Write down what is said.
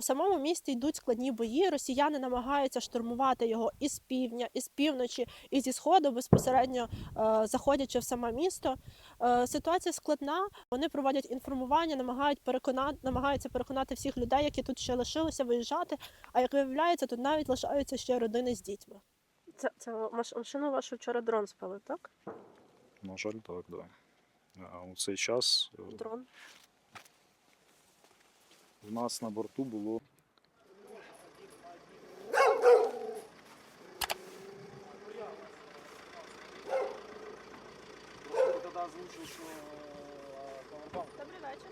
У самому місті йдуть складні бої. Росіяни намагаються штурмувати його із півдня, із півночі, і зі сходу, безпосередньо е, заходячи в саме місто. Е, ситуація складна. Вони проводять інформування, намагають переконати, намагаються переконати всіх людей, які тут ще лишилися виїжджати. А як виявляється, тут навіть лишаються ще родини з дітьми. Це, це машину вашу вчора дрон спалив, так? На жаль, так, да. А у цей час е, Дрон. В нас на борту було. Что э, Добрий вечір.